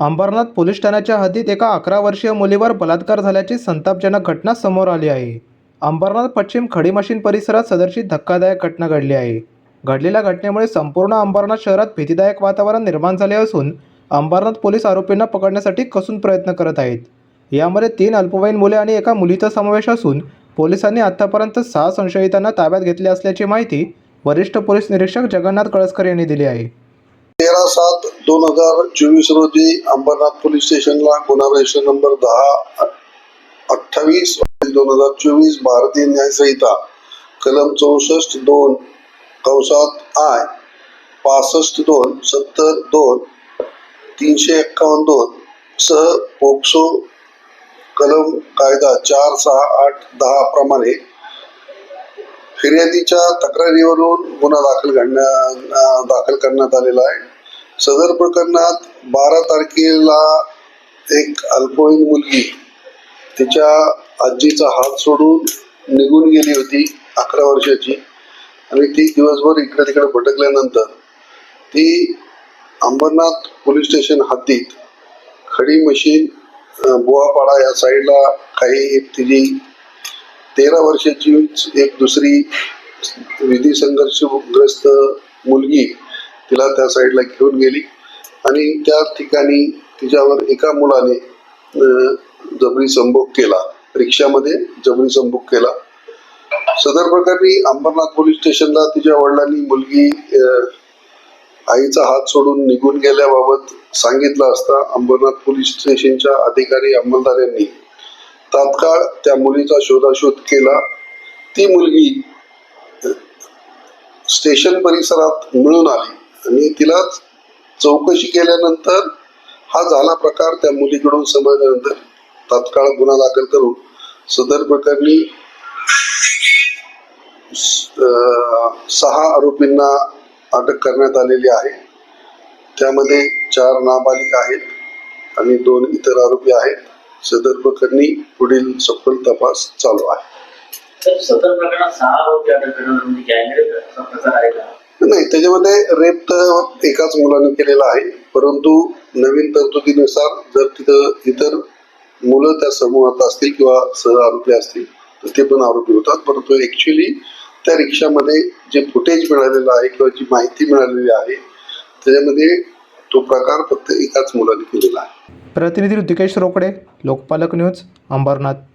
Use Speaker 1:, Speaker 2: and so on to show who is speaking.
Speaker 1: Ambernath police ठाण्याच्या हद्दीत एका अकरा वर्षीय मुलीवर बलात्कार झाल्याची संतापजनक घटना समोर आली आहे. अंबरनाथ पश्चिम खडी मशीन परिसरात सदरची धक्कादायक घटना घडली आहे. घडलेल्या घटनेमुळे संपूर्ण अंबरनाथ शहरात भीतीदायक वातावरण निर्माण झाले असून अंबरनाथ पोलीस आरोपींना पकडण्यासाठी कसून प्रयत्न करत आहेत. यामध्ये तीन अल्पवयीन मुले आणि एका मुलीचा समावेश असून पोलिसांनी आतापर्यंत सहा संशयितांना ताब्यात घेतले असल्याची माहिती वरिष्ठ पोलीस निरीक्षक जगन्नाथ कळसकर यांनी दिली आहे.
Speaker 2: सात दोन हजार चोवीस रोजी अंबरनाथ पोलीस स्टेशनला गुन्हा रजिस्टर नंबर दहा अठ्ठावीस दोन हजार चोवीस भारतीय न्यायसंहिता कलम चौसष्ट दोन कंसात आय पासष्ट दोन सत्तर दोन तीनशे एक्कावन्न दोन सह पोक्सो कलम कायदा चार सहा आठ दहा प्रमाणे फिर्यादीच्या तक्रारीवरून गुन्हा दाखल करण्या दाखल करण्यात आलेला आहे. सदर प्रकरणात बारा तारखेला एक अल्पवयीन मुलगी तिच्या आजीचा हात सोडून निघून गेली होती अकरा वर्षाची. आणि ती दिवसभर इकडे तिकडे भटकल्यानंतर ती अंबरनाथ पोलीस स्टेशन हद्दीत खडी मशीन अं, बुवापाडा या साईडला काही एक तिची तेरा वर्षाची एक दुसरी विधी संघर्षग्रस्त मुलगी तिला त्या साईडला घेऊन गेली. आणि त्या ठिकाणी तिच्यावर एका मुलाने जबरी संभोग केला. रिक्षामध्ये जबरी संभोग केला. सदर प्रकरणी अंबरनाथ पोलीस स्टेशनला तिच्या वडिलांनी मुलगी आईचा हात सोडून निघून गेल्याबाबत सांगितलं असता अंबरनाथ पोलीस स्टेशनच्या अधिकारी अंमलदार यांनी. तात्काळ त्या मुलीचा शोधाशोध केला. ती मुलगी स्टेशन परिसरात मिळून आली. आणि तिला चौकशी केल्यानंतर हा झाला प्रकार त्या मुलीकडून समजल्यानंतर तात्काळ गुन्हा दाखल करून सदर प्रकरणी सहा आरोपींना अटक करण्यात आलेली आहे. त्यामध्ये चार नाबालिक आहेत आणि दोन इतर आरोपी आहेत. सदर प्रकरणी पुढील सखोल तपास चालू आहे.
Speaker 3: सदर प्रकरणात सहा आरोपी अटक करण्यात म्हणजे
Speaker 2: नाही त्याच्यामध्ये रेप तर एकाच मुलाने केलेला आहे. परंतु नवीन तरतुदीनुसार जर तिथं इतर मुलं त्या समूहात असतील किंवा सह आरोपी असतील तर ते पण आरोपी होतात. परंतु ऍक्च्युली त्या रिक्षामध्ये जे फुटेज मिळालेलं आहे किंवा जी माहिती मिळालेली आहे त्याच्यामध्ये तो प्रकार फक्त एकाच मुलाने केलेला आहे.
Speaker 1: प्रतिनिधी ऋतिकेश रोकडे लोकपालक न्यूज अंबरनाथ.